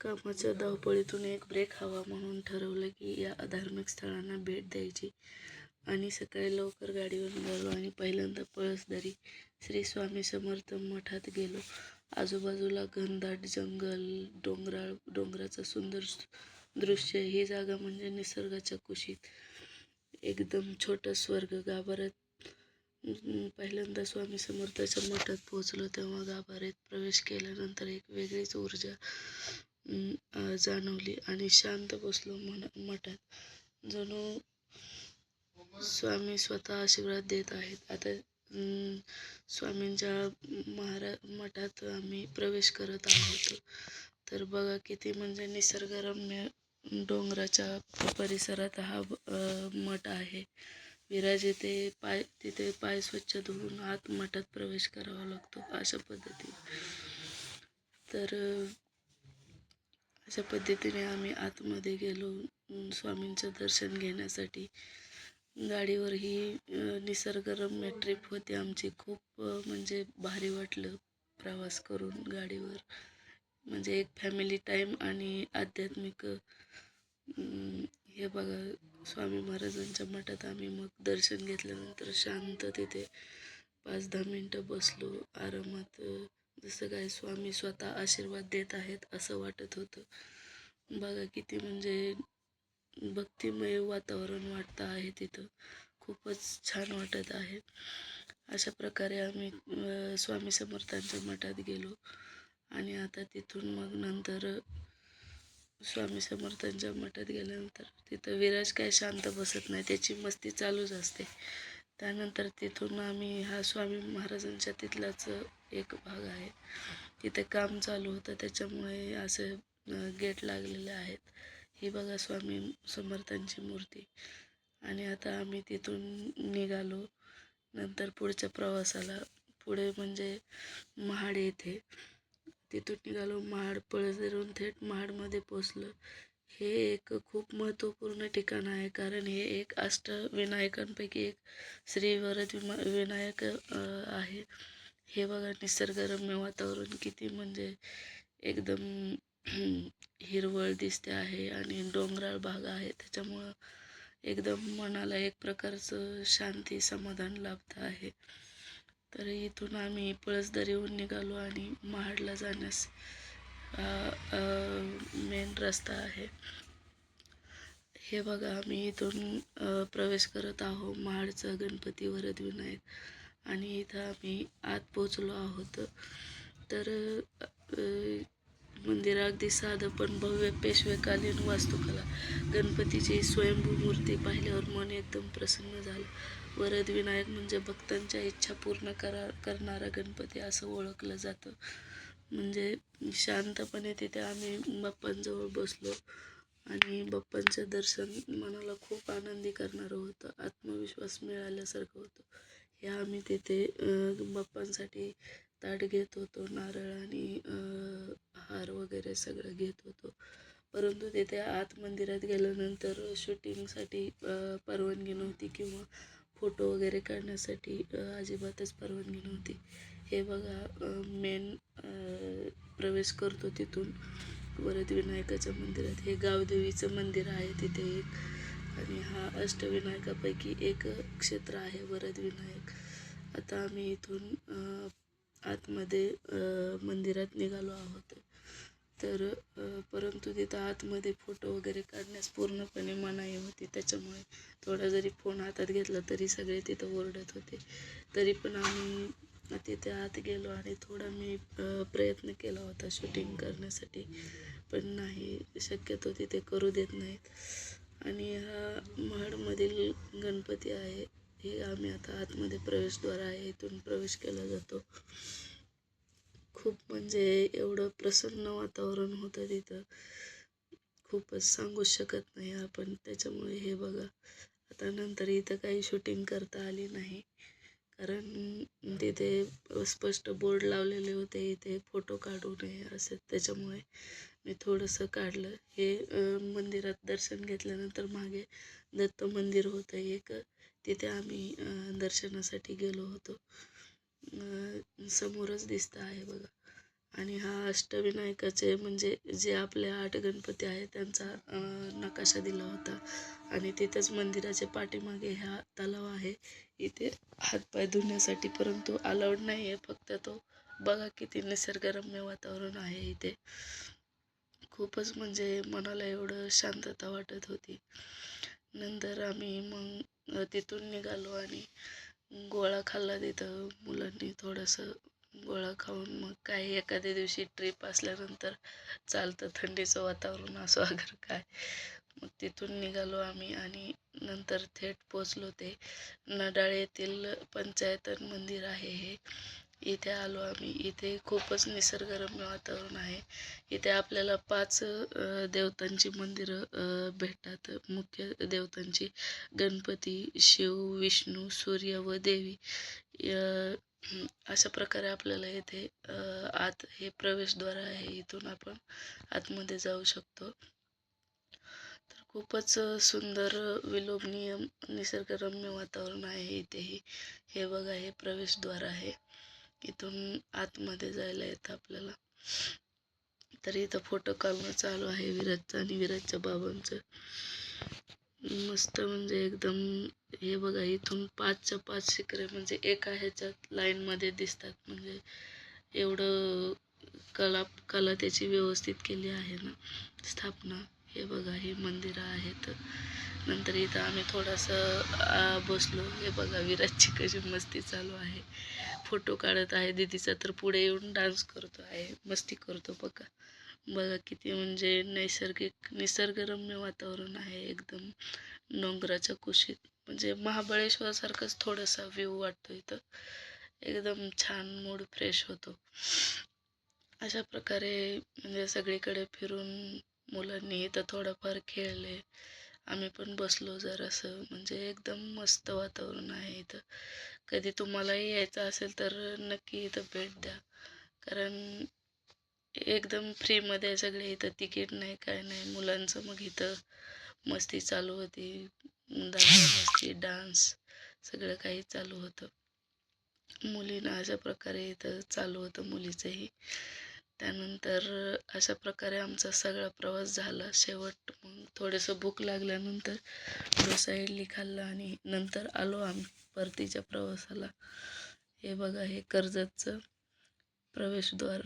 कामाच्या धावपळीतून एक ब्रेक हवा म्हणून ठरवलं की या धार्मिक स्थळांना भेट द्यायची. आणि सकाळी लवकर गाडीवर निघालो आणि पहिल्यांदा पळसदरी श्री स्वामी समर्थ मठात गेलो. आजूबाजूला घनदाट जंगल डोंगराळ डोंगराचं सुंदर दृश्य ही जागा म्हणजे निसर्गाच्या कुशीत. एकदम छोटं स्वर्ग गाभाऱ्यात पहिल्यांदा स्वामी समर्थाच्या मठात पोहोचलो तेव्हा गाभाऱ्यात प्रवेश केल्यानंतर एक वेगळीच ऊर्जा जाणवली आणि शांत बसलो मन मठात. जणू स्वामी स्वतः आशीर्वाद देत आहेत. आता स्वामींच्या महारा मठात आम्ही प्रवेश करत आहोत. तर बघा किती म्हणजे निसर्गरम्य डोंगराच्या परिसरात हा मठ आहे. विराज येथे पाय तिथे पाय स्वच्छ धुवून आत मठात प्रवेश करावा लागतो अशा पद्धतीने. तर अशा पद्धतीने आम्ही आतमध्ये गेलो. स्वामींचं दर्शन घेण्यासाठी. गाडीवर ही निसर्गरम्य ट्रिप होती आमची. खूप म्हणजे भारी वाटलं प्रवास करून गाडीवर. म्हणजे एक फॅमिली टाईम आणि आध्यात्मिक हे बघा स्वामी महाराजांच्या मठात आम्ही मग दर्शन घेतल्यानंतर शांत तिथे पाच दहा मिनटं बसलो. आरामात जसं काय स्वामी स्वतः आशीर्वाद देत आहेत असं वाटत होतं. बघा किती म्हणजे भक्तिमय वातावरण वाटतं आहे तिथं. खूपच छान वाटत आहे. अशा प्रकारे आम्ही स्वामी समर्थांच्या मठात गेलो. आणि आता तिथून मग नंतर स्वामी समर्थांच्या मठात गेल्यानंतर तिथं विराज काय शांत बसत नाही त्याची मस्ती चालूच असते. त्यानंतर तिथून आम्ही हा स्वामी महाराजांच्या तिथलाच एक भाग आहे. तिथे काम चालू होतं त्याच्यामुळे असं गेट लागलेले आहेत. ही बघा स्वामी समर्थांची मूर्ती. आणि आता आम्ही तिथून निघालो. नंतर पुढच्या प्रवासाला पुढे म्हणजे महाड येथे. तिथून निघालो महाड पळसरून थेट महाडमध्ये पोचलं हे एक खूप महत्त्वपूर्ण ठिकाण आहे कारण हे एक अष्टविनायकांपैकी एक श्री वरद विमा विनायक आहे. हे बघा निसर्गरम्य वातावरण किती म्हणजे एकदम हिरवळ दिसते आहे आणि डोंगराळ भाग आहे. त्याच्यामुळं एकदम मनाला एक प्रकारचं शांती समाधान लाभतं आहे. तर इथून आम्ही पळसदरीहून निघालो आणि महाडला जाण्यास मेन रस्ता आहे. हे बघा आम्ही इथून प्रवेश करत आहो महाडचा गणपती वरद विनायक. आणि इथं आम्ही आत पोचलो आहोत. तर मंदिर अगदी साधं पण भव्य पेशवेकालीन वास्तुकला. गणपतीची स्वयंभू मूर्ती पाहिल्यावर मन एकदम प्रसन्न झालं. वरद विनायक म्हणजे भक्तांच्या इच्छा पूर्ण करा करणारा गणपती असं ओळखलं जातं. म्हणजे शांतपणे तिथे आम्ही बाप्पांजवळ बसलो. आणि बाप्पांचं दर्शन मनाला खूप आनंदी करणारं होतं. आत्मविश्वास मिळाल्यासारखं होतं. हे आम्ही तिथे बाप्पांसाठी ताट घेत होतो. नारळ आणि हार वगैरे सगळं घेत होतो. परंतु तिथे आत मंदिरात गेल्यानंतर शूटिंगसाठी परवानगी नव्हती किंवा फोटो वगैरे काढण्यासाठी अजिबातच परवानगी नव्हती. हे बघा मेन प्रवेश करतो तिथून. वरद विनायकाच्या मंदिरात. हे गावदेवीचं मंदिर आहे तिथे एक. आणि हा अष्टविनायकापैकी एक क्षेत्र आहे वरद विनायक. आता आम्ही इथून आतमध्ये मंदिरात निघालो आहोत. तर परंतु तिथं आतमध्ये फोटो वगैरे काढण्यास पूर्णपणे मनाई होती. त्याच्यामुळे थोडा जरी फोन हातात घेतला तरी सगळे तिथं ओरडत होते. तरी पण आम्ही तिथे आत गेलो आणि थोडा मी प्रयत्न केला होता शूटिंग करण्यासाठी. पण नाही शक्यतो तिथे करू देत नाहीत. आणि हा महाडमधील गणपती आहे हे आम्ही आता आतमध्ये प्रवेशद्वार आहे इथून प्रवेश केला जातो. खूप म्हणजे एवढं प्रसन्न वातावरण होतं तिथं. खूपच सांगू शकत नाही आपण. त्याच्यामुळे हे बघा आता नंतर इथं काही शूटिंग करता आली नाही. कारण तिथे स्पष्ट बोर्ड लावलेले होते इथे फोटो काढू नये असं. त्याच्यामुळे मी थोडंसं काढलं. हे मंदिरात दर्शन घेतल्यानंतर मागे दत्त मंदिर होतं एक. तिथे आम्ही दर्शनासाठी गेलो होतो. समोरच दिसतं आहे बघा. आणि हा अष्टविनायकाचे म्हणजे जे आपले आठ गणपती आहेत त्यांचा नकाशा दिला होता. आणि तिथेच मंदिराच्या पाठीमागे हा तलाव आहे. इथे हातपाय धुण्यासाठी परंतु अलाउड नाही आहे फक्त तो बघा किती निसर्गरम्य वातावरण आहे इथे. खूपच म्हणजे मनाला एवढं शांतता वाटत होती. नंतर आम्ही मग तिथून निघालो आणि गोळा खाल्ला तिथं मुलांनी थोडंसं गोळा खाऊन मग काय एखाद्या दिवशी ट्रिप असल्यानंतर चालतं थंडीचं वातावरण असो अगर काय. मग तिथून निघालो आम्ही आणि नंतर थेट पोचलो ते. नडाळ येथील पंचायतन मंदिर आहे हे. इथे आलो आम्ही. इथे खूपच निसर्गरम्य वातावरण आहे. इथे आपल्याला पाच देवतांची मंदिरं भेटतात. मुख्य देवतांची गणपती शिव विष्णू सूर्य व देवी. अशा प्रकारे आपल्याला इथे आत हे प्रवेशद्वार आहे. इथून आपण आतमध्ये जाऊ शकतो. तर खूपच सुंदर विलोभनीय निसर्गरम्य वातावरण आहे इथेही. हे बघा हे प्रवेशद्वार आहे. इथून आतमध्ये जायला येतं आपल्याला. तर इथं फोटो काढणं चालू आहे विराजचं आणि विराजच्या बाबांचं. मस्त म्हणजे एकदम हे बघा इथून पाचच्या पाच शिखरे म्हणजे एका ह्याच्यात लाईनमध्ये दिसतात. म्हणजे एवढं कला कला त्याची व्यवस्थित केली आहे ना स्थापना. हे बघा हे मंदिरं आहेत. नंतर इथं आम्ही थोडंसं बसलो. हे बघा विराजची कशी मस्ती चालू आहे. फोटो काढत आहे. दीदीचा तर पुढे येऊन डान्स करतो आहे. मस्ती करतो बघा. बघा किती म्हणजे नैसर्गिक निसर्गरम्य वातावरण आहे. एकदम डोंगराच्या कुशीत. म्हणजे महाबळेश्वरसारखंच थोडासा व्ह्यू वाटतो इथं. एकदम छान मूड फ्रेश होतो. अशा प्रकारे म्हणजे सगळीकडे फिरून मुलांनी इथं थोडंफार खेळले. आम्ही पण बसलो जरासं. म्हणजे एकदम मस्त वातावरण आहे इथं. कधी तुम्हालाही यायचं असेल तर नक्की इथं भेट द्या. कारण एकदम फ्रीमध्ये सगळे इथं तिकीट नाही काय नाही. मुलांचं मग इथं मस्ती चालू होती. दंगा मस्ती डान्स सगळं काही चालू होतं. मुलींना अशा प्रकारे इथं चालू होतं मुलीचंही. त्यानंतर अशा प्रकारे आमचा सगळा प्रवास झाला. शेवट मग थोडंसं भूक लागल्यानंतर डोसा इडली खाल्ला आणि नंतर आलो आम्ही परतीच्या प्रवासाला. हे बघा हे कर्जतचं प्रवेशद्वार.